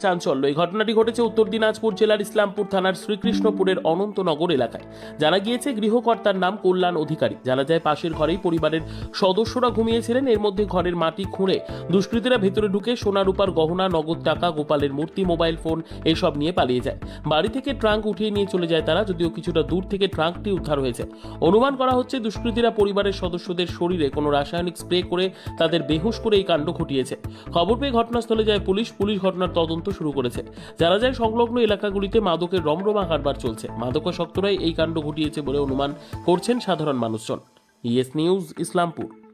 চাঞ্চল্য। এই ঘটনাটি ঘটেছে উত্তর দিনাজপুর জেলার ইসলামপুর থানার শ্রীকৃষ্ণপুরের অনন্তনগর এলাকায়। জানা গিয়েছে, গৃহকর্তার নাম কল্যাণ অধিকারী। জানা যায়, পাশের ঘরেই পরিবারের সদস্যরা ঘুমিয়েছিলেন। এর মধ্যে ঘরের মাটি খুঁড়ে দুষ্কৃতীরা ভেতরে ঢুকে সোনা রূপার গহনা, নগদ টাকা, গোপালের মূর্তি, মোবাইল ফোন এসব নিয়ে পালিয়ে যায়। বাড়ি থেকে ট্রাঙ্ক উঠিয়ে নিয়ে চলে যায় তারা, যদিও কিছুটা দূর থেকে ট্রাঙ্কটি উদ্ধার হয়েছে। অনুমান করা হচ্ছে, দুষ্কৃতীরা পরিবারের সদস্যদের শরীরে কোনো রাসায়নিক স্প্রে করে তাদের বেহুশ করে এই কাণ্ড ঘটিয়েছে। খবর পেয়ে ঘটনাস্থলে যায় পুলিশ। পুলিশ ঘটনার তদন্ত শুরু করেছে। জানা যায়, সংলগ্ন এলাকাগুলিতে মাদকের রমরমা কারবার চলছে। মাদকাসক্তরাই এই কাণ্ড ঘটিয়েছে বলে অনুমান করছেন সাধারণ মানুষজন। ES news, Islampur.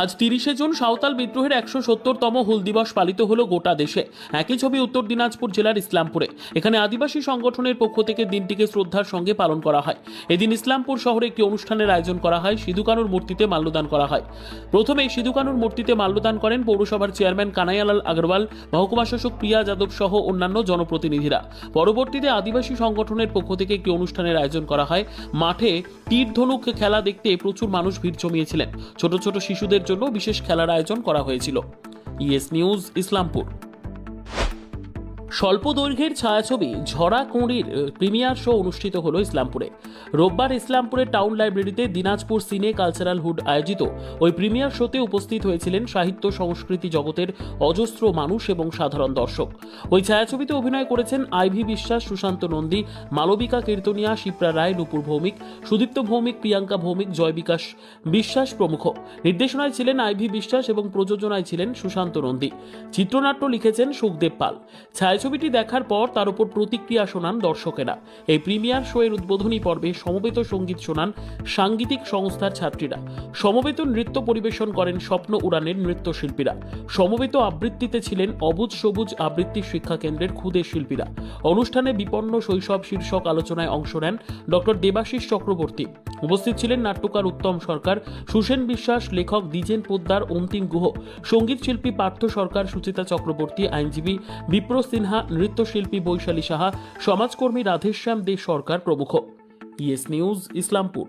আজ তিরিশে জুন সাঁওতাল বিদ্রোহের একশো সত্তরতম হুল দিবস পালিত হলো গোটা দেশে। একই ছবি উত্তর দিনাজপুর জেলার ইসলামপুরে। এখানে আদিবাসী সংগঠনের পক্ষ থেকে দিনটিকে শ্রদ্ধার সঙ্গে পালন করা হয়। এদিন ইসলামপুর শহরে একটি অনুষ্ঠানের আয়োজন করা হয়, সিধুকানুর মূর্তিতে মাল্যদান করা হয়। প্রথমে সিধুকানুর মূর্তিতে মাল্যদান করেন পৌরসভার চেয়ারম্যান কানাইয়ালাল আগরওয়াল, মহকুমা শাসক প্রিয়া যাদব সহ অন্যান্য জনপ্রতিনিধিরা। পরবর্তীতে আদিবাসী সংগঠনের পক্ষ থেকে একটি অনুষ্ঠানের আয়োজন করা হয়। মাঠে তীর ধনুক খেলা দেখতে প্রচুর মানুষ ভিড় জমিয়েছিলেন। ছোট ছোট শিশুদের জন্য বিশেষ খেলার আয়োজন করা হয়েছিল। ES news Islampur. স্বল্প দৈর্ঘ্যের ছায়াছবি ঝরা কুঁড়ির প্রিমিয়ার শো অনুষ্ঠিত হলো ইসলামপুরে। রোববার ইসলামপুরের টাউন লাইব্রেরিতে দিনাজপুর সিনে কালচারাল হুড আয়োজিত ওই প্রিমিয়ার শোতে উপস্থিত হয়েছিলেন সাহিত্য সংস্কৃতি জগতের অজস্র মানুষ এবং সাধারণ দর্শক। ওই ছায়াছবিতে অভিনয় করেছেন আইভি বিশ্বাস, সুশান্ত নন্দী, মালবিকা কীর্তনিয়া, শিপ্রা রায়, নুপুর ভৌমিক, সুদীপ্ত ভৌমিক, প্রিয়াঙ্কা ভৌমিক, জয় বিকাশ বিশ্বাস প্রমুখ। নির্দেশনায় ছিলেন আইভি বিশ্বাস এবং প্রযোজনায় ছিলেন সুশান্ত নন্দী। চিত্রনাট্য লিখেছেন সুখদেব পাল। ছায়াছবিটি দেখার পর তার উপর প্রতিক্রিয়া শোনান দর্শকেরা। এই প্রিমিয়ার শো এর উদ্বোধনী পর্বে সমবেত সংগীত শোনান সাংগীতিক সংস্থার ছাত্রীরা। সমবেত নৃত্য পরিবেশন করেন স্বপ্ন উড়ানের নৃত্যশিল্পীরা। সমবেত আবৃত্তিতে ছিলেন অবুজ সবুজ আবৃত্তি শিক্ষা কেন্দ্রের ক্ষুদে শিল্পীরা। অনুষ্ঠানে বিপন্ন শৈশব শীর্ষক আলোচনায় অংশ নেন ডক্টর দেবাশিস চক্রবর্তী। উপস্থিত ছিলেন নাট্যকার উত্তম সরকার সুসেন বিশ্বাস, লেখক দ্বিজেন পোদ্দার, অন্তিম গুহ, সংগীত শিল্পী পার্থ সরকার, সুচিতা চক্রবর্তী, আইনজীবী বিপ্র সিনহা নৃত্যশিল্পী বৈশালী সাহা, সমাজকর্মী রাধেশ্যাম দে সরকার প্রমুখ। ES news, Islampur.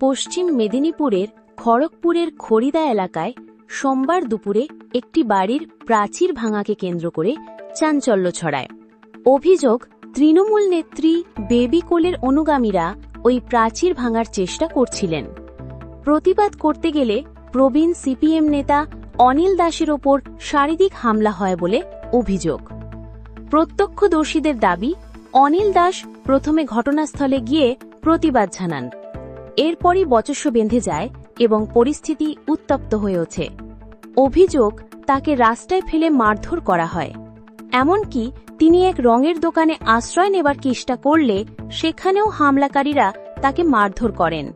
পশ্চিম মেদিনীপুরের খড়গপুরের খড়িদা এলাকায় সোমবার দুপুরে একটি বাড়ির প্রাচীর ভাঙাকে কেন্দ্র করে চাঞ্চল্য ছড়ায়। অভিযোগ, তৃণমূল নেত্রী বেবি কোলের অনুগামীরা ওই প্রাচীর ভাঙার চেষ্টা করছিলেন। প্রতিবাদ করতে গেলে প্রবীণ সিপিএম নেতা অনিল দাসের ওপর শারীরিক হামলা হয় বলে অভিযোগ। প্রত্যক্ষদর্শীদের দাবি, অনিল দাস প্রথমে ঘটনাস্থলে গিয়ে প্রতিবাদ জানান। এরপরই বচস্ব বেঁধে যায় এবং পরিস্থিতি উত্তপ্ত হয়ে ওঠে। অভিযোগ, তাকে রাস্তায় ফেলে মারধর করা হয়। এমনকি তিনি এক রঙের দোকানে আশ্রয় নেবার চেষ্টা করলে সেখানেও হামলাকারীরা তাকে মারধর করেন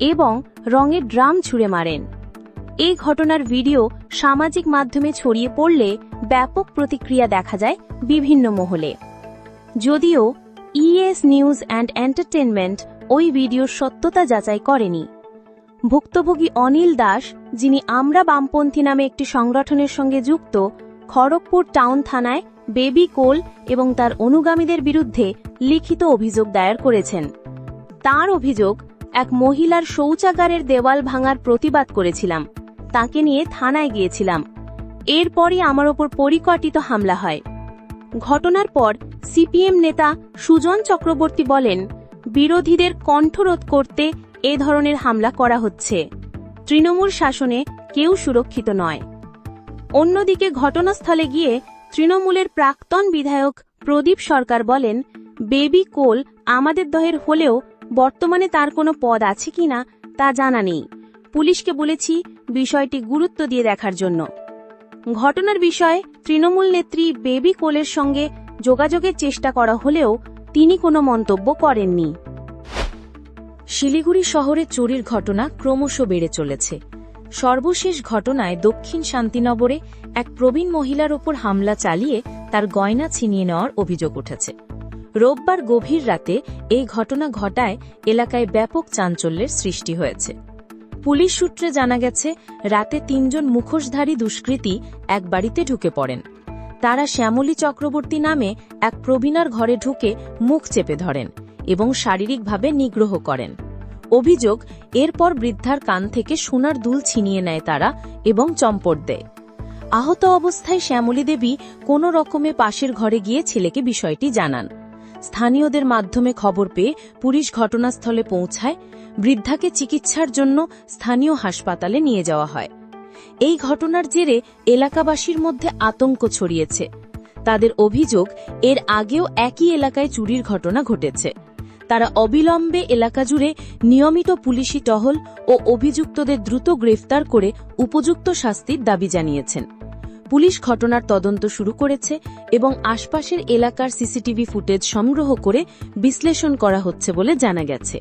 এবং রঙের ড্রাম ছুঁড়ে মারেন। এই ঘটনার ভিডিও সামাজিক মাধ্যমে ছড়িয়ে পড়লে ব্যাপক প্রতিক্রিয়া দেখা যায় বিভিন্ন মহলে। যদিও ইএস নিউজ অ্যান্ড এন্টারটেনমেন্ট ওই ভিডিওর সত্যতা যাচাই করেনি। ভুক্তভোগী অনিল দাস, যিনি আমরা বামপন্থী নামে একটি সংগঠনের সঙ্গে যুক্ত, খড়গপুর টাউন থানায় বেবি কোল এবং তার অনুগামীদের বিরুদ্ধে লিখিত অভিযোগ দায়ের করেছেন। তার অভিযোগ, এক মহিলার শৌচাগারের দেওয়াল ভাঙার প্রতিবাদ করেছিলাম। তাকে নিয়ে থানায় গিয়েছিলাম। এরপরই আমার ওপর পরিকল্পিত হামলা হয়। ঘটনার পর সিপিএম নেতা সুজন চক্রবর্তী বলেন, বিরোধীদের কণ্ঠরোধ করতে এ ধরনের হামলা করা হচ্ছে। তৃণমূল শাসনে কেউ সুরক্ষিত নয়। অন্যদিকে ঘটনাস্থলে গিয়ে তৃণমূলের প্রাক্তন বিধায়ক প্রদীপ সরকার বলেন, বেবি কোল আমাদের দহের হলেও বর্তমানে তার কোনো পদ আছে কিনা তা জানা নেই। পুলিশকে বলেছি বিষয়টি গুরুত্ব দিয়ে দেখার জন্য। ঘটনার বিষয়ে তৃণমূল নেত্রী বেবি কোলের সঙ্গে যোগাযোগের চেষ্টা করা হলেও তিনি কোনো মন্তব্য করেননি। শিলিগুড়ি শহরে চুরির ঘটনা ক্রমশ বেড়ে চলেছে। সর্বশেষ ঘটনায় দক্ষিণ শান্তিনগরে এক প্রবীণ মহিলার ওপর হামলা চালিয়ে তার গয়না ছিনিয়ে নেওয়ার অভিযোগ উঠেছে। রোববার গভীর রাতে এই ঘটনা ঘটায় এলাকায় ব্যাপক চাঞ্চল্যের সৃষ্টি হয়েছে। পুলিশ সূত্রে জানা গেছে, রাতে তিনজন মুখোশধারী দুষ্কৃতী এক বাড়িতে ঢুকে পড়েন। তারা শ্যামলী চক্রবর্তী নামে এক প্রবীণার ঘরে ঢুকে মুখ চেপে ধরেন এবং শারীরিকভাবে নিগ্রহ করেন। অভিযোগ, এরপর বৃদ্ধার কান থেকে সোনার দুল ছিনিয়ে নেয় তারা এবং চম্পট দেয়। আহত অবস্থায় শ্যামলী দেবী কোনো রকমে পাশের ঘরে গিয়ে ছেলেকে বিষয়টি জানান। স্থানীয়দের মাধ্যমে খবর পেয়ে পুলিশ ঘটনাস্থলে পৌঁছায়। বৃদ্ধাকে চিকিৎসার জন্য স্থানীয় হাসপাতালে নিয়ে যাওয়া হয়। এই ঘটনার জেরে এলাকাবাসীর মধ্যে আতঙ্ক ছড়িয়েছে। তাদের অভিযোগ, এর আগেও একই এলাকায় চুরির ঘটনা ঘটেছে। তারা অবিলম্বে এলাকা জুড়ে নিয়মিত পুলিশি টহল ও অভিযুক্তদের দ্রুত গ্রেফতার করে উপযুক্ত শাস্তির দাবি জানিয়েছেন। পুলিশ ঘটনার তদন্ত শুরু করেছে এবং আশপাশের এলাকার সিসিটিভি ফুটেজ সংগ্রহ করে বিশ্লেষণ করা হচ্ছে বলে জানা গেছে।